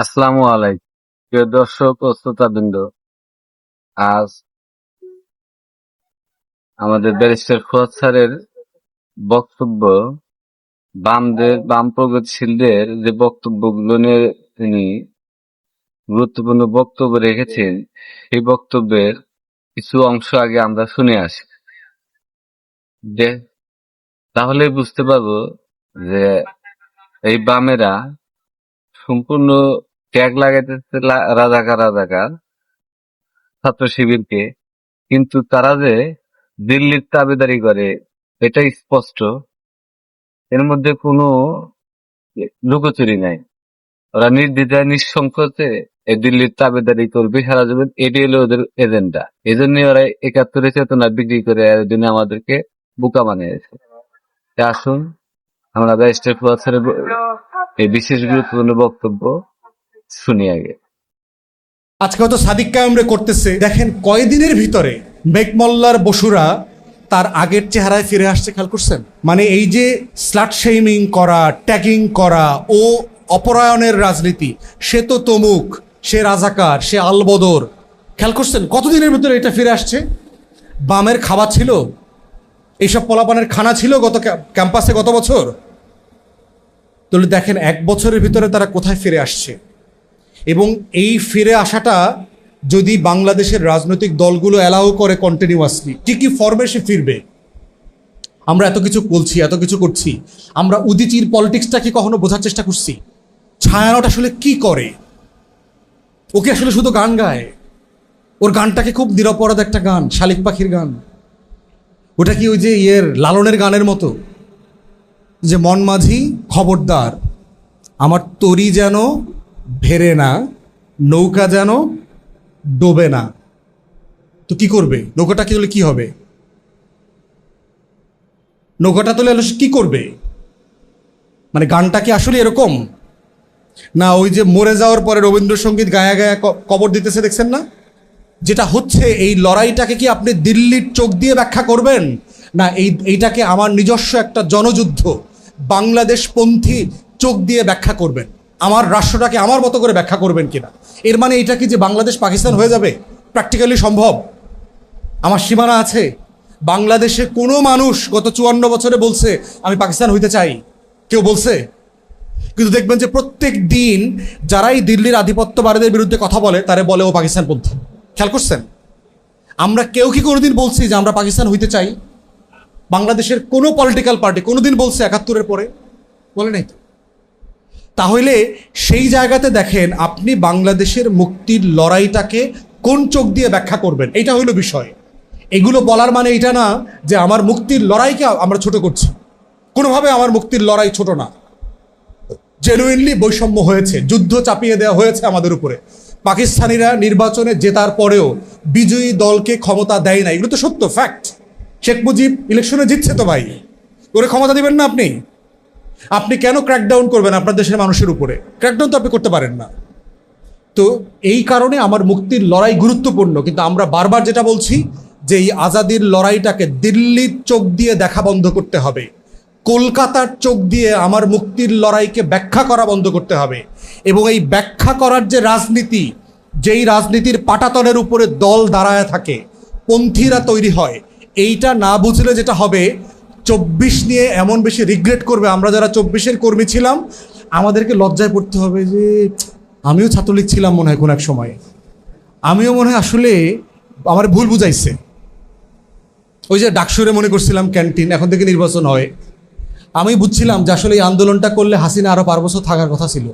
আসসালামু আলাইকুম। প্রিয় দর্শক ও শ্রোতাবৃন্দ, আজ আমাদের ব্যারিস্টার ফুয়াদ স্যারের বক্তব্য, বামদের, বাম প্রগতিশীলদের যে বক্তব্যগুলো নিয়ে তিনি গুরুত্বপূর্ণ বক্তব্য রেখেছেন সেই বক্তব্যের কিছু অংশ আগে আমরা শুনে আসি। তাহলে বুঝতে পারব যে এই বামেরা সম্পূর্ণ ট্যাগ লাগাইতেছে রাজাকার রাজাকার ছাত্র শিবিরকে। কিন্তু তারা যে দিল্লির তাবেদারি করে, এটা স্পষ্ট। এর মধ্যে কোনো লুকোচুরি নাই। ওরা নির্দ্বিধায় নিঃসংকোচে দিল্লির তাবেদারি করবে, সারা জীবন এটি হলো ওদের এজেন্ডা। এই জন্য ওরা একাত্তরের চেতনা বিক্রি করে জন্য আমাদেরকে বোকা বানিয়েছে। তা আসুন, আমরা এই বিশেষ গুরুত্বপূর্ণ বক্তব্য শুনি আগে। আজকে হয়তো সাদিক কায়ামরে করতেছে। দেখেন কয়দিনের ভিতরে মেঘমল্লার বসুরা তার আগের চেহারায় ফিরে আসছে, খেয়াল করছেন? মানে এই যে স্লাট শেমিং করা ট্যাগিং করা ও অপরায়ণের রাজনীতি, সে তো তমুক, সে রাজাকার, সে আলবদর। খেয়াল করছেন? কতদিনের ভিতরে এটা ফিরে আসছে? বামের খাবার ছিল? এইসব পোলাপানের খানা ছিল গত ক্যাম্পাসে গত বছর? তাহলে দেখেন এক বছরের ভিতরে তারা কোথায় ফিরে আসছে? এবং এই ফিরে আসাটা যদি বাংলাদেশের রাজনৈতিক দলগুলো অ্যালাউ করে কন্টিনিউয়াসলি কি কি ফর্মে সে ফিরবে? আমরা এত কিছু বলছি, এত কিছু করছি। আমরা উদিচির পলিটিক্সটা কি কখনো বোঝার চেষ্টা করছি? ছায়ানট আসলে কি করে? ওকে আসলে শুধু গান গায়? ওর গানটাকে খুব নিরপরাধ একটা গান, শালিক পাখির গান? ওটা কি ওই যে ইয়ের, লালনের গানের মতো? যে মন মাঝি খবরদার, আমার তরি যেন ভেরে না, নৌকা যেন ডোবে না। তো কি করবে? নৌকাটা কি হলে কি হবে? নৌকাটা তোলে কি করবে? মানে গানটা কি আসলে এরকম? না, ওই যে মরে যাওয়ার পরে রবীন্দ্রসঙ্গীত গায়া গায়া কবর দিতেছে, দেখছেন না? যেটা হচ্ছে, এই লড়াইটাকে কি আপনি দিল্লির চোখ দিয়ে ব্যাখ্যা করবেন? না, এই, এইটাকে আমার নিজস্ব একটা জনযুদ্ধ, বাংলাদেশপন্থী চোখ দিয়ে ব্যাখ্যা করবেন। আমার রাষ্ট্রটাকে আমার মতো করে ব্যাখ্যা করবেন কিনা? এর মানে এটা কি যে বাংলাদেশ পাকিস্তান হয়ে যাবে? প্র্যাকটিক্যালি সম্ভব? আমার সীমানা আছে। বাংলাদেশে কোনো মানুষ গত চুয়ান্ন বছরে বলছে, আমি পাকিস্তান হইতে চাই। কেউ বলছে? কিন্তু দেখবেন যে প্রত্যেক দিন যারাই দিল্লির আধিপত্যবাদীদের বিরুদ্ধে কথা বলে, তারে বলে, ও পাকিস্তান পন্থী। খেয়াল করছেন? আমরা কেউ কি কোনোদিন বলছি যে আমরা পাকিস্তান হইতে চাই? বাংলাদেশের কোনো পলিটিক্যাল পার্টি কোনোদিন বলছে একাত্তরের পরে? বলে নাই তো? তাহলে সেই জায়গাতে দেখেন আপনি বাংলাদেশের মুক্তির লড়াইটাকে কোন চোখ দিয়ে ব্যাখ্যা করবেন? এটা হইল বিষয়। এগুলো বলার মানে এটা না যে আমার মুক্তির লড়াইকে আমরা ছোট করছি। কোনোভাবে আমার মুক্তির লড়াই ছোট না। জেনুইনলি বৈষম্য হয়েছে। যুদ্ধ চাপিয়ে দেওয়া হয়েছে আমাদের উপরে। পাকিস্তানিরা নির্বাচনে জেতার পরেও বিজয়ী দলকে ক্ষমতা দেয় না এগুলো তো সত্য ফ্যাক্ট শেখ মুজিব ইলেকশনে জিতছে তো ভাই। ওরে ক্ষমতা দিবেন না আপনি? আপনি কেন ক্র্যাকডাউন করবেন আপনার দেশের মানুষের উপরে? ক্র্যাকডাউন তো আপনি করতে পারেন না। তো এই কারণে আমার মুক্তির লড়াই গুরুত্বপূর্ণ, কিন্তু আমরা বারবার যেটা বলছি যে এই আজাদির লড়াইটাকে দিল্লির চোখ দিয়ে দেখা বন্ধ করতে হবে। কলকাতার চোখ দিয়ে আমার মুক্তির লড়াইকে ব্যাখ্যা করা বন্ধ করতে হবে। এবং এই ব্যাখ্যা করার যে রাজনীতি, যেই রাজনীতির পাটাতনের উপরে দল দাঁড়ায় থাকে, পন্থীরা তৈরি হয়, এইটা না বুঝলে যেটা হবে চব্বিশ নিয়ে এমন বেশি রিগ্রেট করবে, আমরা যারা চব্বিশের কর্মী ছিলাম, আমাদেরকে লজ্জায় পড়তে হবে যে আমিও ছাত্রলীগ ছিলাম মনে হয় কোনো এক সময়। আমিও মনে হয় আসলে আমার ভুল বুঝাইছে। ওই যে ডাকসুরে মনে করছিলাম ক্যান্টিন, এখন থেকে নির্বাচন হয়। আমি বুঝছিলাম যে আসলে এই আন্দোলনটা করলে হাসিনা আরও পার বছর থাকার কথা ছিল।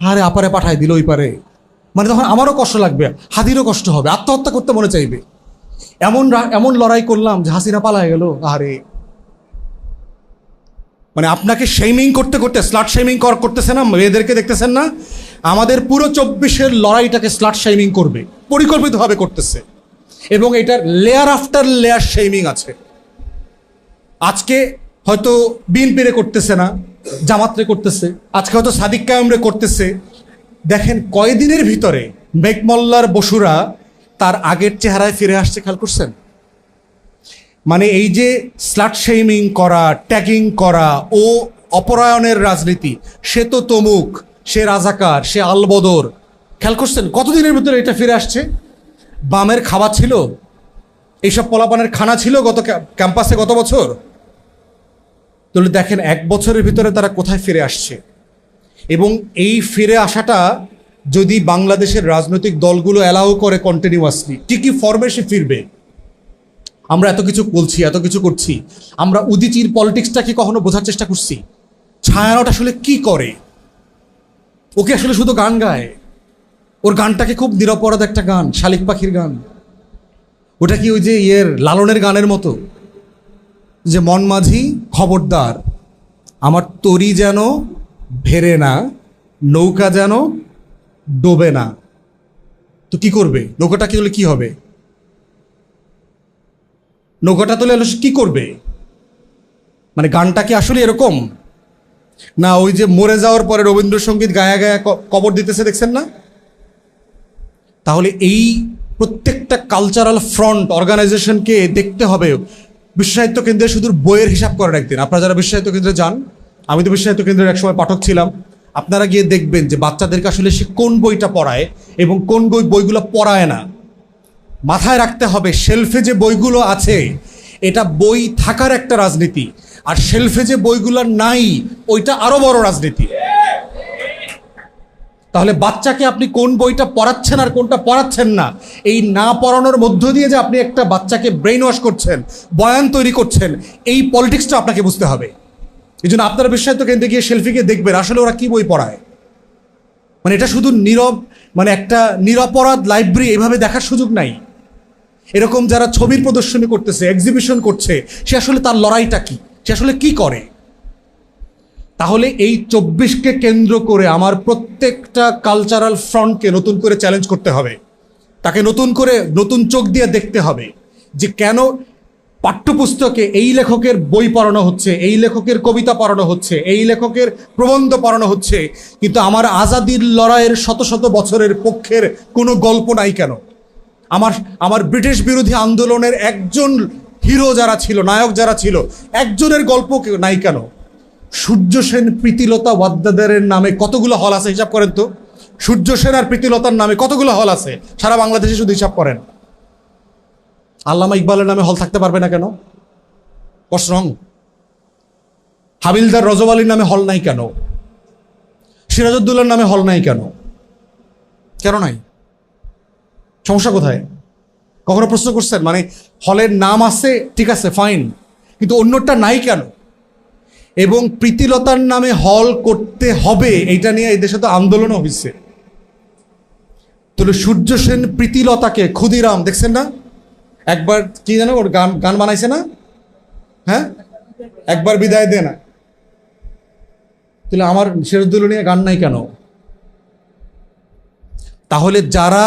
আরে আপারে পাঠায় দিল ওই পারে। মানে তখন আমারও কষ্ট লাগবে হাদিরও কষ্ট হবে, আত্মহত্যা করতে মনে চাইবে। এমন এমন লড়াই করলাম যে হাসিনা পালায় গেল, আরে মানে আপনাকে শেমিং করতে করতে স্লাট শেমিং করতেছে না, মেয়েদেরকে দেখতেছেন না? আমাদের পুরো চব্বিশের লড়াইটাকে স্লাট শেমিং করবে পরিকল্পিতভাবে করতেছে। এবং এটার লেয়ার আফটার লেয়ার শেমিং আছে। আজকে হয়তো বিএনপিরে করতেছে না জামাতরে করতেছে, আজকে হয়তো সাদিক কায়ামরে করতেছে। দেখেন কয়দিনের ভিতরে মেঘমল্লার বসুরা তার আগের চেহারায় ফিরে আসছে, খেয়াল করছেন? মানে এই যে স্লাট শেমিং করা ট্যাগিং করা ও অপরায়ণের রাজনীতি, সে তো তমুক, সে রাজাকার, সে আলবদর। খেয়াল করছেন? কতদিনের ভিতরে এটা ফিরে আসছে? বামের খাবার ছিল? এইসব পলাপানের খানা ছিল গত ক্যাম্পাসে গত বছর? তাহলে দেখেন, এক বছরের ভিতরে তারা কোথায় ফিরে আসছে? এবং এই ফিরে আসাটা যদি বাংলাদেশের রাজনৈতিক দলগুলো অ্যালাউ করে কন্টিনিউয়াসলি কি কি ফর্মে সে ফিরবে? আমরা এত কিছু বলছি, এত কিছু করছি। আমরা উদিচির পলিটিক্সটা কি কখনো বোঝার চেষ্টা করছি। ছায়ানট আসলে কি করে? ওকে আসলে শুধু গান গায়। ওর গানটাকে খুব নিরপরাধ একটা গান, শালিক পাখির গান। ওটা কি ওই যে ইয়ের, লালনের গানের মতো? যে মন মাঝি খবরদার, আমার তরি যেন ভেরে না, নৌকা যেন ডোবে না। তো কি করবে? নৌকাটা কি হলে কি হবে? নৌকাটা তোলে হলে সে কি করবে? মানে গানটা কি আসলে এরকম? না, ওই যে মরে যাওয়ার পরে রবীন্দ্রসঙ্গীত গায়া গায়া কবর দিতেছে, দেখছেন না? তাহলে এই প্রত্যেকটা কালচারাল ফ্রন্ট অর্গানাইজেশনকে দেখতে হবে। বিশ্ব সাহিত্য কেন্দ্রে শুধু বইয়ের হিসাব করেন একদিন। আপনারা যারা বিশ্ব সাহিত্য কেন্দ্রে যান, আমি তো বিশ্ব সাহিত্য কেন্দ্রের একসময় পাঠক ছিলাম, আপনারা গিয়ে দেখবেন যে বাচ্চাদেরকে আসলে সে কোন বইটা পড়ায় এবং কোন বই বইগুলো পড়ায় না। মাথায় রাখতে হবে শেলফে যে বইগুলো আছে, এটা বই থাকার একটা রাজনীতি। আর শেলফে যে বইগুলো নাই, ওইটা আরও বড় রাজনীতি। তাহলে বাচ্চাকে আপনি কোন বইটা পড়াচ্ছেন আর কোনটা পড়াচ্ছেন না, এই না পড়ানোর মধ্য দিয়ে যে আপনি একটা বাচ্চাকে ব্রেন ওয়াশ করছেন, বয়ান তৈরি করছেন, এই পলিটিক্সটা আপনাকে বুঝতে হবে। এই জন্য আপনারা বিশ্বায়িত কেন্দ্রে গিয়ে সেলফিকে দেখবেন, আসলে ওরা কি বই পড়ায়। মানে এটা শুধু নীরব মানে একটা নিরপরাধ লাইব্রেরি এভাবে দেখার সুযোগ নাই। এরকম যারা ছবির প্রদর্শনী করতেছে এক্সিবিশন করছে, সে আসলে তার লড়াইটা কি? সে আসলে কি করে? তাহলে এই চব্বিশকে কেন্দ্র করে আমার প্রত্যেকটা কালচারাল ফ্রন্টকে নতুন করে চ্যালেঞ্জ করতে হবে। তাকে নতুন করে নতুন চোখ দিয়ে দেখতে হবে যে কেন পাঠ্যপুস্তকে এই লেখকের বই পড়ানো হচ্ছে, এই লেখকের কবিতা পড়ানো হচ্ছে, এই লেখকের প্রবন্ধ পড়ানো হচ্ছে, কিন্তু আমার আজাদির লড়াইয়ের শত শত বছরের পক্ষের কোনো গল্প নাই কেন? আমার আমার ব্রিটিশ বিরোধী আন্দোলনের একজন হিরো যারা ছিল, নায়ক যারা ছিল, একজনের গল্প নাই কেন? সূর্য সেন প্রীতিলতা ওয়াদ্দাদারের নামে কতগুলো হল আছে হিসাব করেন তো? সূর্য সেন আর প্রীতিলতার নামে কতগুলো হল আছে? সারা বাংলাদেশে শুধু হিসাব করেন। আল্লামা ইকবালের নামে হল থাকতে পারবে না কেন? What's হাবিলদার রজব নামে হল নাই কেন? সিরাজউদ্দৌলার নামে হল নাই কেন? কেন নাই? সমস্যা কোথায়? কখনো প্রশ্ন করছেন? মানে হলের নাম আছে, ঠিক আছে ফাইন কিন্তু অন্যটা নাই কেন? এবং প্রীতিলতার নামে হল করতে হবে, এইটা নিয়ে এই দেশে তো আন্দোলনও হয়েছে তাহলে সূর্য সেন প্রীতিলতাকে, ক্ষুদিরাম, দেখছেন না? একবার কি জানো, ওর গান গান বানাইছে না? হ্যাঁ? একবার বিদায় দে না। তাহলে আমার সিরাজুদ্দৌলা নিয়ে গান নাই কেন? তাহলে যারা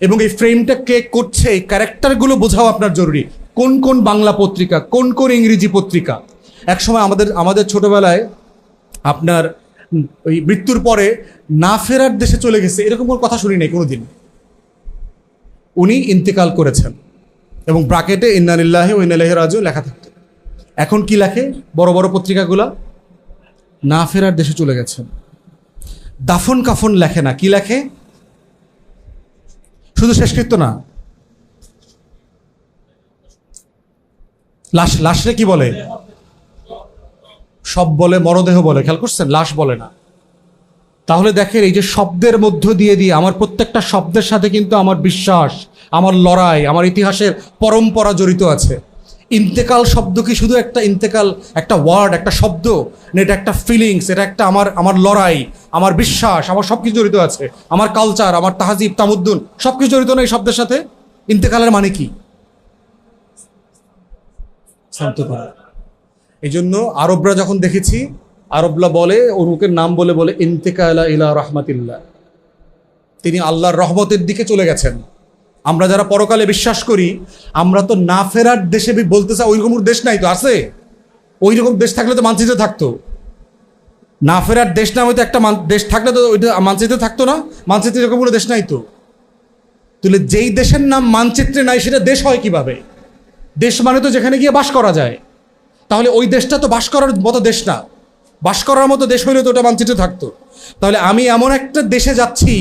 এবং এই ফ্রেমটা কে করছে, এই ক্যারেক্টারগুলো বোঝাও আপনার জরুরি। কোন কোন বাংলা পত্রিকা, কোন কোন ইংরেজি পত্রিকা? একসময় আমাদের আমাদের ছোটবেলায় আপনার ওই মৃত্যুর পরে না ফেরার দেশে চলে গেছে, এরকম কোনো কথা শুনি নাই কোনোদিন। উনি ইন্তেকাল করেছেন এবং ব্রাকেটে ইন্নানিল্লাহে ও ইন্নালাহি রাজু লেখা থাকতো। এখন কি লেখে? বড় বড় পত্রিকাগুলা? না ফেরার দেশে চলে গেছেন। দাফন কাফন লেখে না। কি লেখে? শুধু শেষকৃত্য না। লাশ, লাশরে কি বলে? সব বলে মরদেহ বলে। খেয়াল করছেন? লাশ বলে না। তাহলে দেখেন এই যে শব্দের মধ্য দিয়ে দিয়ে আমার প্রত্যেকটা শব্দের সাথে কিন্তু আমার বিশ্বাস, আমার লড়াই, আমার ইতিহাসের পরম্পরা জড়িত আছে। ইন্তেকাল শব্দ কি শুধু একটা ইন্তেকাল, একটা ওয়ার্ড একটা শব্দ? না, এটা একটা ফিলিংস এটা একটা আমার আমার লড়াই আমার বিশ্বাস, আমার সব কিছু জড়িত আছে। আমার কালচার আমার তাহাজিব, তামুদ্দুন সব কিছু জড়িত না এই শব্দের সাথে? ইন্তেকালের মানে কি? এই জন্য আরবরা যখন দেখেছি, আরবরা বলে অমুকের নাম বলে বলে, ইন্তেকালা ইলা রহমাতিল্লাহ। তিনি আল্লাহর রহমতের দিকে চলে গেছেন। আমরা যারা পরকালে বিশ্বাস করি, আমরা তো না ফেরার দেশে বলতে চাই, ওইরকম দেশ নাই তো, আছে? ওই রকম দেশ থাকলে তো মানচিত্রে থাকতো। না ফেরার দেশ না হয়তো একটা দেশ থাকলে তো ওইটা মানচিত্রে থাকতো না। মানচিত্রে এরকম কোনো দেশ নাই তো। তাহলে যেই দেশের নাম মানচিত্রে নাই, সেটা দেশ হয় কীভাবে? দেশ মানে তো যেখানে গিয়ে বাস করা যায়। তাহলে ওই দেশটা তো বাস করার মতো দেশ না। বাস করার মতো দেশ হইলে তো ওটা মানচিত্রে থাকতো। তাহলে আমি এমন একটা দেশে যাচ্ছি,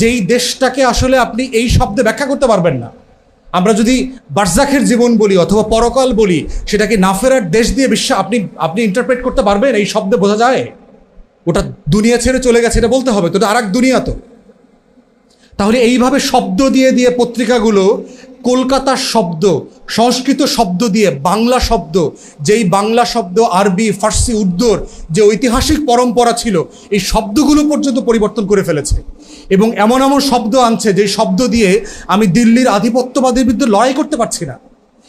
যেই দেশটাকে আসলে আপনি এই শব্দে ব্যাখ্যা করতে পারবেন না। আমরা যদি বার্জাখের জীবন বলি অথবা পরকাল বলি, সেটাকে নাফেরার দেশ দিয়ে বিশ্ব আপনি আপনি ইন্টারপ্রেট করতে পারবেন, এই শব্দে বোঝা যায়? ওটা দুনিয়া ছেড়ে চলে গেছে, এটা বলতে হবে, তো আর দুনিয়া তো। তাহলে এইভাবে শব্দ দিয়ে দিয়ে পত্রিকাগুলো, কলকাতার শব্দ, সংস্কৃত শব্দ দিয়ে, বাংলা শব্দ, যেই বাংলা শব্দ, আরবি, ফার্সি, উর্দুর যে ঐতিহাসিক পরম্পরা ছিল, এই শব্দগুলো পর্যন্ত পরিবর্তন করে ফেলেছে। এবং এমন এমন শব্দ আনছে যে শব্দ দিয়ে আমি দিল্লির আধিপত্যবাদের বিরুদ্ধে লড়াই করতে পারছি না।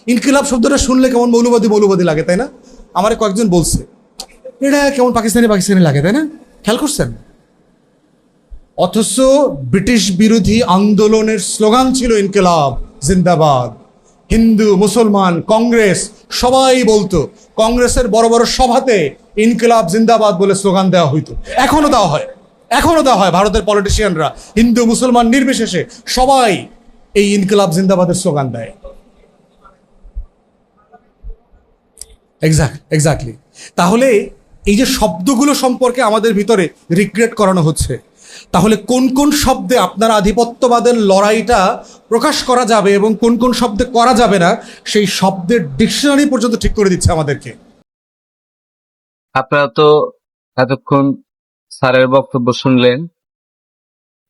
ইনকিলাব শব্দটা শুনলে কেমন মৌলবাদী মৌলবাদী লাগে, তাই না? আমার কয়েকজন বলছে। এটা কেমন পাকিস্তানি পাকিস্তানি লাগে, তাই না? খেয়াল করছেন? অথচ ব্রিটিশ বিরোধী আন্দোলনের স্লোগান ছিল ইনকিলাব, জিন্দাবাদ। হিন্দু, মুসলমান, কংগ্রেস, সবাই বলতো, কংগ্রেসের বড় বড় সভাতে ইনকিলাব, জিন্দাবাদ বলে স্লোগান দেওয়া হইতো। এখনও দেওয়া হয়। এখনও দেওয়া হয় ভারতের পলিটিশিয়ানরা হিন্দু, মুসলমান নির্বিশেষে সবাই এই ইনকিলাব, জিন্দাবাদের স্লোগান দেয়। এক্সাক্ট এক্স্যাক্টলি তাহলে এই যে শব্দগুলো সম্পর্কে আমাদের ভিতরে রিগ্রেট করানো হচ্ছে, তাহলে কোন কোন শব্দে আপনার আধিপত্যবাদের লড়াইটা প্রকাশ করা যাবে এবং কোন কোন শব্দে করা যাবে না, সেই শব্দের ডিকশনারি পর্যন্ত ঠিক করে দিচ্ছে আমাদেরকে। আপনারা তো এতক্ষণ স্যারের বক্তব্য শুনলেন,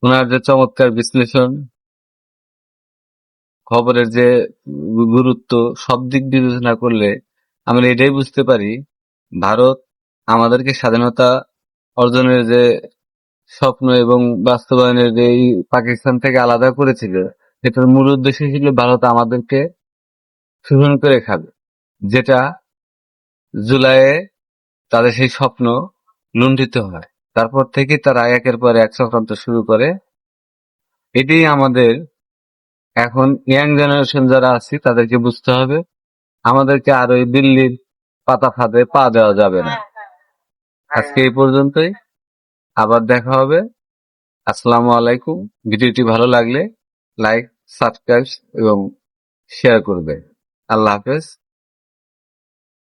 ওনার যে চমৎকার বিশ্লেষণ, খবরের যে গুরুত্ব, সব দিক বিবেচনা করলে আমরা এটাই বুঝতে পারি, ভারত আমাদেরকে স্বাধীনতা অর্জনের যে স্বপ্ন এবং বাস্তবায়নের যে পাকিস্তান থেকে আলাদা করেছিল, এটার মূল উদ্দেশ্য ছিল ভারত আমাদেরকে শোষণ করে খাবে। যেটা জুলাইয়ে তাদের সেই স্বপ্ন লুণ্ঠিত হয়। তারপর থেকে তারা একের পর এক চক্রান্ত শুরু করে। এটাই আমাদের এখন ইয়াং জেনারেশন যারা আছি, তাদেরকে বুঝতে হবে। আমাদেরকে আর ওই দিল্লির পাতা ফাঁদে পা দেওয়া যাবে না। আজকে এই পর্যন্তই। আবার দেখা হবে। আসসালামু আলাইকুম। ভিডিওটি ভালো লাগলে লাইক, সাবস্ক্রাইব এবং শেয়ার করবে। আল্লাহ হাফেজ।